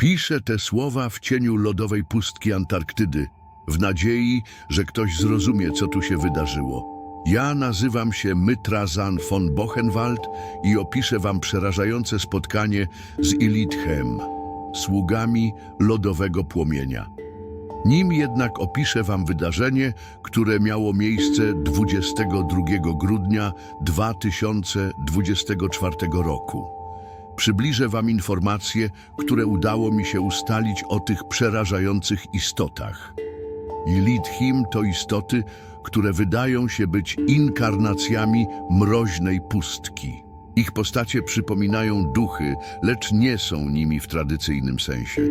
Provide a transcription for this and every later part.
Piszę te słowa w cieniu lodowej pustki Antarktydy, w nadziei, że ktoś zrozumie, co tu się wydarzyło. Ja nazywam się Mytrazan von Bochenwald i opiszę wam przerażające spotkanie z Ilitchem, sługami lodowego płomienia. Nim jednak opiszę wam wydarzenie, które miało miejsce 22 grudnia 2024 roku. Przybliżę wam informacje, które udało mi się ustalić o tych przerażających istotach. Ilithim to istoty, które wydają się być inkarnacjami mroźnej pustki. Ich postacie przypominają duchy, lecz nie są nimi w tradycyjnym sensie.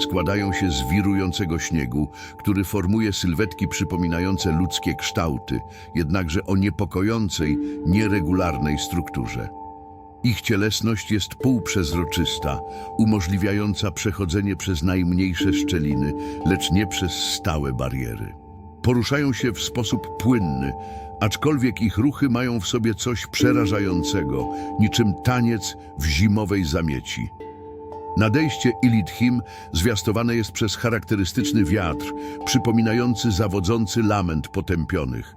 Składają się z wirującego śniegu, który formuje sylwetki przypominające ludzkie kształty, jednakże o niepokojącej, nieregularnej strukturze. Ich cielesność jest półprzezroczysta, umożliwiająca przechodzenie przez najmniejsze szczeliny, lecz nie przez stałe bariery. Poruszają się w sposób płynny, aczkolwiek ich ruchy mają w sobie coś przerażającego, niczym taniec w zimowej zamieci. Nadejście Ilithim zwiastowane jest przez charakterystyczny wiatr, przypominający zawodzący lament potępionych.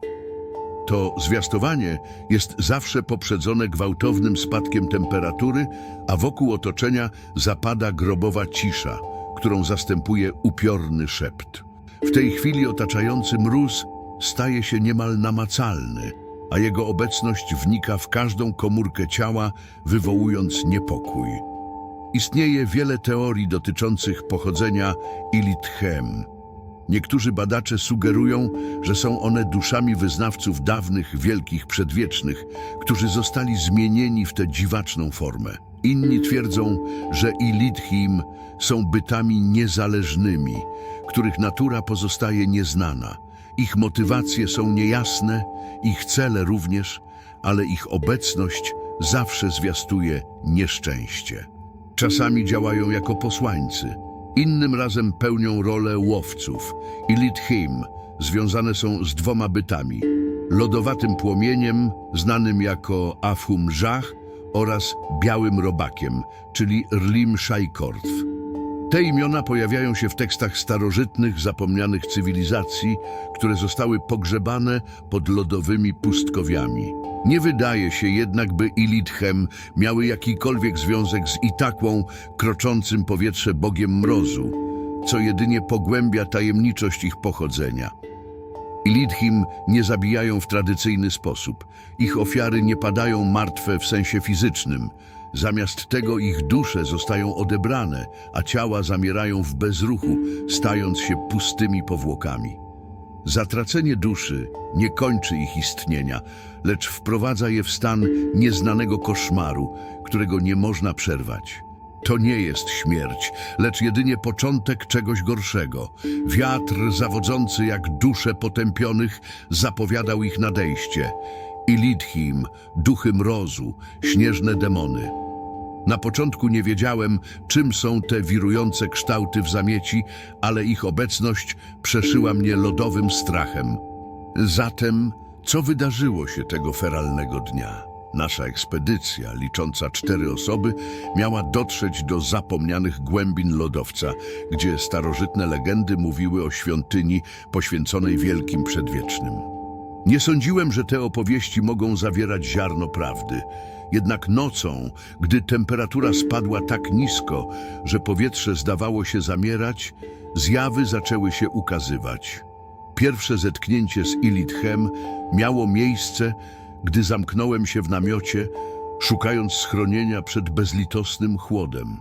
To zwiastowanie jest zawsze poprzedzone gwałtownym spadkiem temperatury, a wokół otoczenia zapada grobowa cisza, którą zastępuje upiorny szept. W tej chwili otaczający mróz staje się niemal namacalny, a jego obecność wnika w każdą komórkę ciała, wywołując niepokój. Istnieje wiele teorii dotyczących pochodzenia Ilitchem. Niektórzy badacze sugerują, że są one duszami wyznawców dawnych, wielkich przedwiecznych, którzy zostali zmienieni w tę dziwaczną formę. Inni twierdzą, że Ilithim są bytami niezależnymi, których natura pozostaje nieznana. Ich motywacje są niejasne, ich cele również, ale ich obecność zawsze zwiastuje nieszczęście. Czasami działają jako posłańcy, innym razem pełnią rolę łowców. Ilithim związane są z dwoma bytami. Lodowatym płomieniem, znanym jako Afhum Żach oraz białym robakiem, czyli Rlim Szajkorth. Te imiona pojawiają się w tekstach starożytnych, zapomnianych cywilizacji, które zostały pogrzebane pod lodowymi pustkowiami. Nie wydaje się jednak, by Ilitchem miały jakikolwiek związek z Itakłą, kroczącym powietrze bogiem mrozu, co jedynie pogłębia tajemniczość ich pochodzenia. Ilithim nie zabijają w tradycyjny sposób. Ich ofiary nie padają martwe w sensie fizycznym. Zamiast tego ich dusze zostają odebrane, a ciała zamierają w bezruchu, stając się pustymi powłokami. Zatracenie duszy nie kończy ich istnienia, lecz wprowadza je w stan nieznanego koszmaru, którego nie można przerwać. To nie jest śmierć, lecz jedynie początek czegoś gorszego. Wiatr zawodzący jak dusze potępionych zapowiadał ich nadejście. Ilithim, duchy mrozu, śnieżne demony. Na początku nie wiedziałem, czym są te wirujące kształty w zamieci, ale ich obecność przeszyła mnie lodowym strachem. Zatem, co wydarzyło się tego feralnego dnia? Nasza ekspedycja, licząca cztery osoby, miała dotrzeć do zapomnianych głębin lodowca, gdzie starożytne legendy mówiły o świątyni poświęconej wielkim przedwiecznym. Nie sądziłem, że te opowieści mogą zawierać ziarno prawdy. Jednak nocą, gdy temperatura spadła tak nisko, że powietrze zdawało się zamierać, zjawy zaczęły się ukazywać. Pierwsze zetknięcie z Ilitchem miało miejsce, gdy zamknąłem się w namiocie, szukając schronienia przed bezlitosnym chłodem.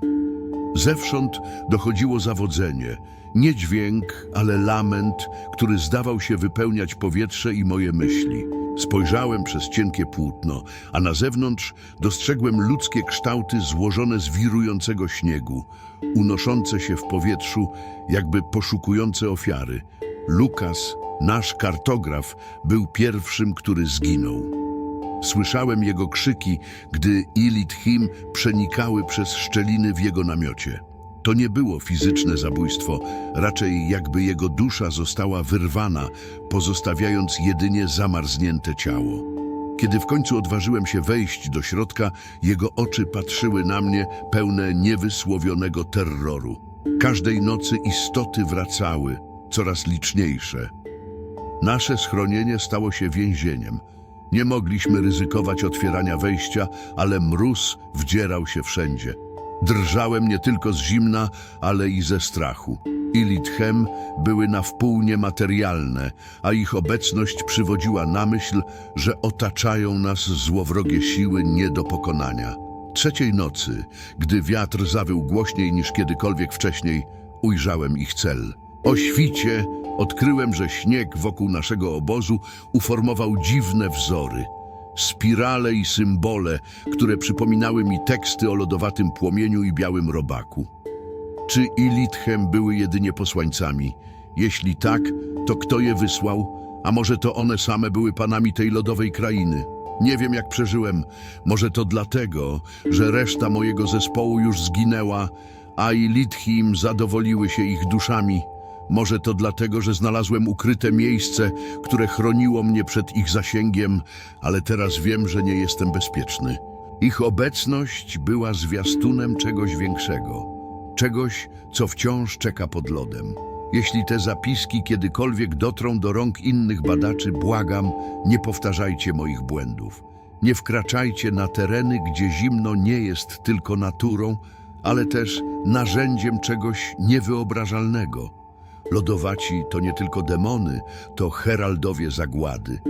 Zewsząd dochodziło zawodzenie, nie dźwięk, ale lament, który zdawał się wypełniać powietrze i moje myśli. Spojrzałem przez cienkie płótno, a na zewnątrz dostrzegłem ludzkie kształty złożone z wirującego śniegu, unoszące się w powietrzu, jakby poszukujące ofiary. Lukas, nasz kartograf, był pierwszym, który zginął. Słyszałem jego krzyki, gdy Ilithim przenikały przez szczeliny w jego namiocie. To nie było fizyczne zabójstwo, raczej jakby jego dusza została wyrwana, pozostawiając jedynie zamarznięte ciało. Kiedy w końcu odważyłem się wejść do środka, jego oczy patrzyły na mnie pełne niewysłowionego terroru. Każdej nocy istoty wracały, coraz liczniejsze. Nasze schronienie stało się więzieniem. Nie mogliśmy ryzykować otwierania wejścia, ale mróz wdzierał się wszędzie. Drżałem nie tylko z zimna, ale i ze strachu. Ilitchem były na wpół niematerialne, a ich obecność przywodziła na myśl, że otaczają nas złowrogie siły nie do pokonania. Trzeciej nocy, gdy wiatr zawył głośniej niż kiedykolwiek wcześniej, ujrzałem ich cel. O świcie odkryłem, że śnieg wokół naszego obozu uformował dziwne wzory. Spirale i symbole, które przypominały mi teksty o lodowatym płomieniu i białym robaku. Czy Ilitchem były jedynie posłańcami? Jeśli tak, to kto je wysłał? A może to one same były panami tej lodowej krainy? Nie wiem, jak przeżyłem. Może to dlatego, że reszta mojego zespołu już zginęła, a Ilithim zadowoliły się ich duszami. Może to dlatego, że znalazłem ukryte miejsce, które chroniło mnie przed ich zasięgiem, ale teraz wiem, że nie jestem bezpieczny. Ich obecność była zwiastunem czegoś większego. Czegoś, co wciąż czeka pod lodem. Jeśli te zapiski kiedykolwiek dotrą do rąk innych badaczy, błagam, nie powtarzajcie moich błędów. Nie wkraczajcie na tereny, gdzie zimno nie jest tylko naturą, ale też narzędziem czegoś niewyobrażalnego. Lodowaci to nie tylko demony, to heraldowie zagłady.